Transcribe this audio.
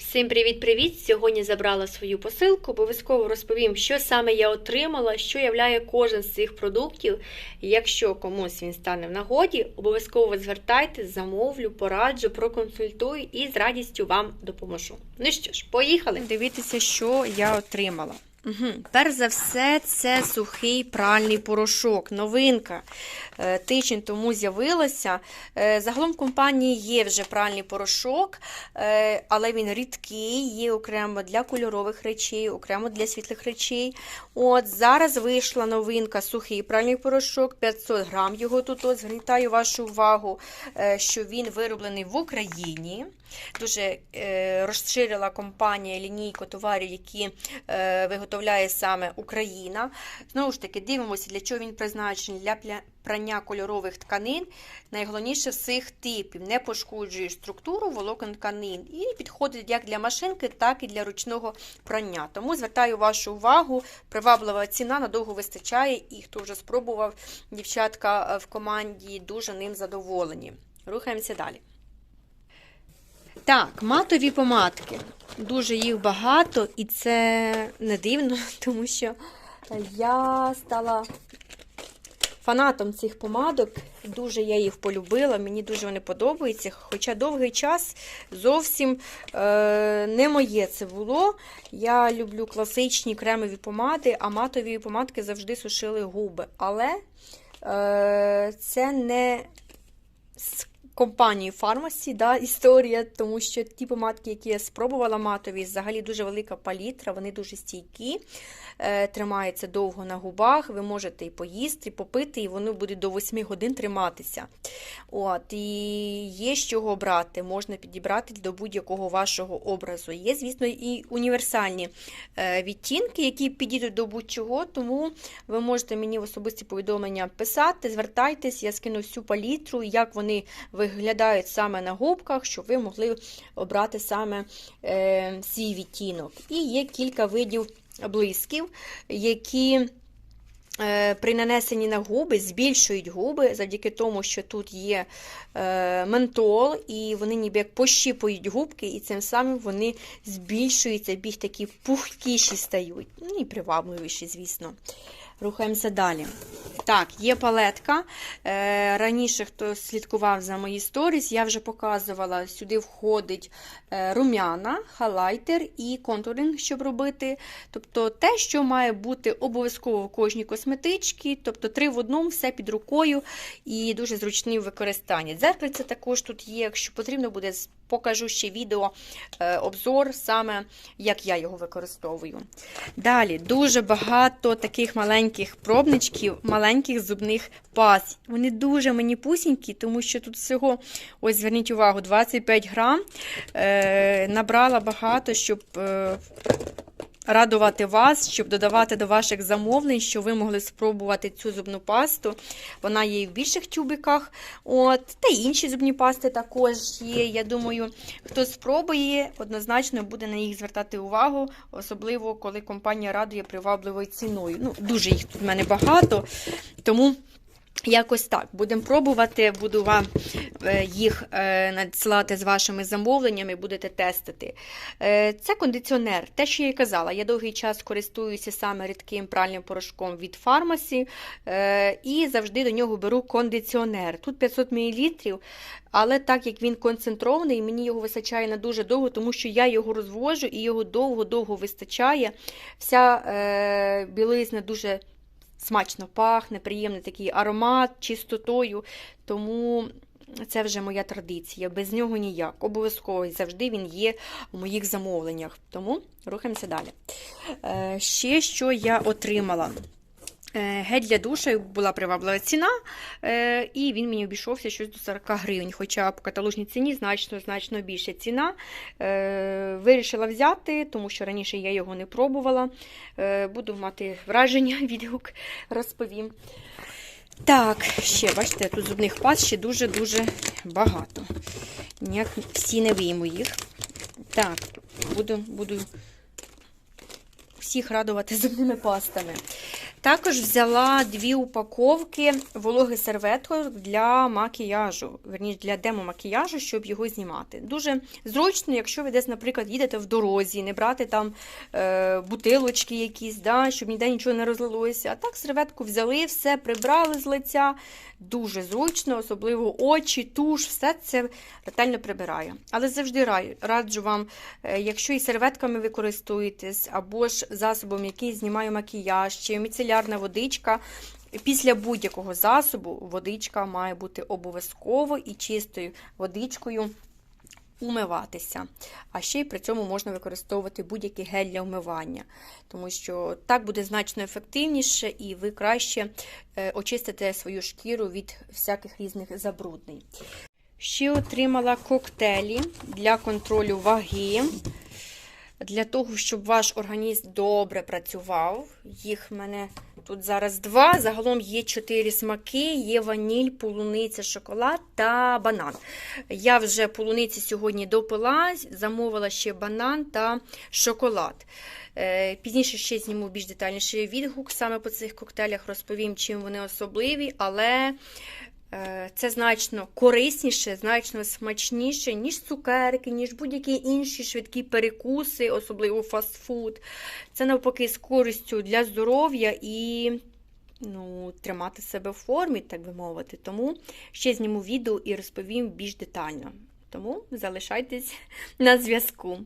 Всім привіт-привіт! Сьогодні забрала свою посилку. Обов'язково розповім, що саме я отримала, що являє кожен з цих продуктів. Якщо комусь він стане в нагоді, обов'язково звертайтесь, замовлю, пораджу, проконсультую і з радістю вам допоможу. Ну що ж, поїхали! Дивіться, що я отримала. Угу. Перш за все, це сухий пральний порошок. Новинка. Е, Тиждень тому з'явилася. Е, Загалом в компанії є вже пральний порошок, е, але він рідкий, є окремо для кольорових речей, окремо для світлих речей. От Зараз вийшла новинка сухий пральний порошок, 500 грам його тут. От, Звертаю вашу увагу, що він вироблений в Україні. Дуже е, розширила компанія лінійку товарів, які е, виготовляє саме Україна. Знову ж таки, дивимося, для чого він призначений для прання кольорових тканин. Найголовніше всіх типів не пошкоджує структуру волокон тканин і підходить як для машинки, так і для ручного прання. Тому звертаю вашу увагу, приваблива ціна надовго вистачає, і хто вже спробував, дівчатка е, в команді дуже ним задоволені. Рухаємося далі. Так, матові помадки. Дуже їх багато, і це не дивно, тому що я стала фанатом цих помадок. Дуже я їх полюбила, мені дуже вони подобаються. Хоча довгий час зовсім е, не моє це було. Я люблю класичні кремові помади, а матові помадки завжди сушили губи. Але е, це не компанії Фармасі, да, історія, тому що ті помадки, які я спробувала матові, взагалі дуже велика палітра, вони дуже стійкі, е, тримаються довго на губах, ви можете і поїсти, і попити, і воно буде до 8 годин триматися. От, І є з чого брати, можна підібрати до будь-якого вашого образу. Є, звісно, і універсальні е, відтінки, які підійдуть до будь-чого, тому ви можете мені в особисті повідомлення писати, звертайтесь, я скину всю палітру, як вони виглядають саме на губках, щоб ви могли обрати саме е, свій відтінок. І є кілька видів блисків, які при нанесенні на губи збільшують губи завдяки тому, що тут є е, ментол, і вони ніби як пощіпують губки, і цим самим вони збільшуються, більш такі пухкіші стають. Ну і привабливіші, звісно. Рухаємося далі. Так, є палетка. Е, раніше, хто слідкував за мої сторіс, я вже показувала, сюди входить е, рум'яна, халайтер і контуринг, щоб робити. Тобто те, що має бути обов'язково в кожній косметичці, тобто три в одному, все під рукою і дуже зручні в використанні. Дзеркальце також тут є, якщо потрібно буде, покажу ще відео, е, обзор, саме як я його використовую. Далі дуже багато таких маленьких пробничків, маленьких зубних паз. Вони дуже мені пусінькі, тому що тут всього, ось зверніть увагу, 25 грам. Е, набрала багато, щоб. Радувати вас, щоб додавати до ваших замовлень, щоб ви могли спробувати цю зубну пасту. Вона є і в більших тюбиках. От, Та й інші зубні пасти також є. Я думаю, хто спробує, однозначно буде на їх звертати увагу, особливо коли компанія радує привабливою ціною. Ну, Дуже їх тут в мене багато. Тому. Якось так, будемо пробувати, буду вам е, їх е, надсилати з вашими замовленнями, будете тестити. Е, Це кондиціонер, те, що я і казала, я довгий час користуюся саме рідким пральним порошком від фармасі і завжди до нього беру кондиціонер. Тут 500 мл, але так як він концентрований, мені його вистачає на дуже довго, тому що я його розвожу і його довго-довго вистачає. Вся білизна дуже смачно пахне, приємний такий аромат, чистотою. Тому це вже моя традиція. Без нього ніяк. Обов'язково завжди він є в моїх замовленнях. Тому рухаємося далі. Е, ще що я отримала. Е, Гель для душа була приваблива ціна, е, і він мені обійшовся щось до 40 гривень, хоча по каталожній ціні значно значно більша ціна. Е, Вирішила взяти, тому що раніше я його не пробувала. Буду мати враження, відгук розповім. Так, ще, бачите, тут зубних паст ще дуже-дуже багато. Ніяк всі не вийму їх. Так, буду, буду всіх радувати зубними пастами. Також взяла дві упаковки вологих серветок для макіяжу, верніше для демо-макіяжу, щоб його знімати. Дуже зручно, якщо ви десь, наприклад, їдете в дорозі, не брати там е, бутилочки якісь, да, щоб ніде нічого не розлилося. А так серветку взяли, все прибрали з лиця. Дуже зручно, особливо очі, туш, все це ретельно прибирає. Але завжди раджу вам, е, якщо і серветками ви користуєтесь, або ж засобом, який знімає макіяж, чи міцелярна водичка. Після будь-якого засобу водичка має бути обов'язково і чистою водичкою умиватися. А ще й при цьому можна використовувати будь-який гель для вмивання, тому що так буде значно ефективніше і ви краще е, очистите свою шкіру від всяких різних забруднень. Ще отримала коктейлі для контролю ваги. Для того, щоб ваш організм добре працював. Їх в мене тут зараз два. Загалом є чотири смаки: є ваніль, полуниця, шоколад та банан. Я вже полуниці сьогодні допила, замовила ще банан та шоколад. Е, Пізніше ще зніму більш детальніший відгук саме по цих коктейлях, розповім, чим вони особливі, але це значно корисніше, значно смачніше, ніж цукерки, ніж будь-які інші швидкі перекуси, особливо фастфуд. Це навпаки з користю для здоров'я і ну, тримати себе в формі, так би мовити. Тому ще зніму відео і розповім більш детально. Тому залишайтесь на зв'язку.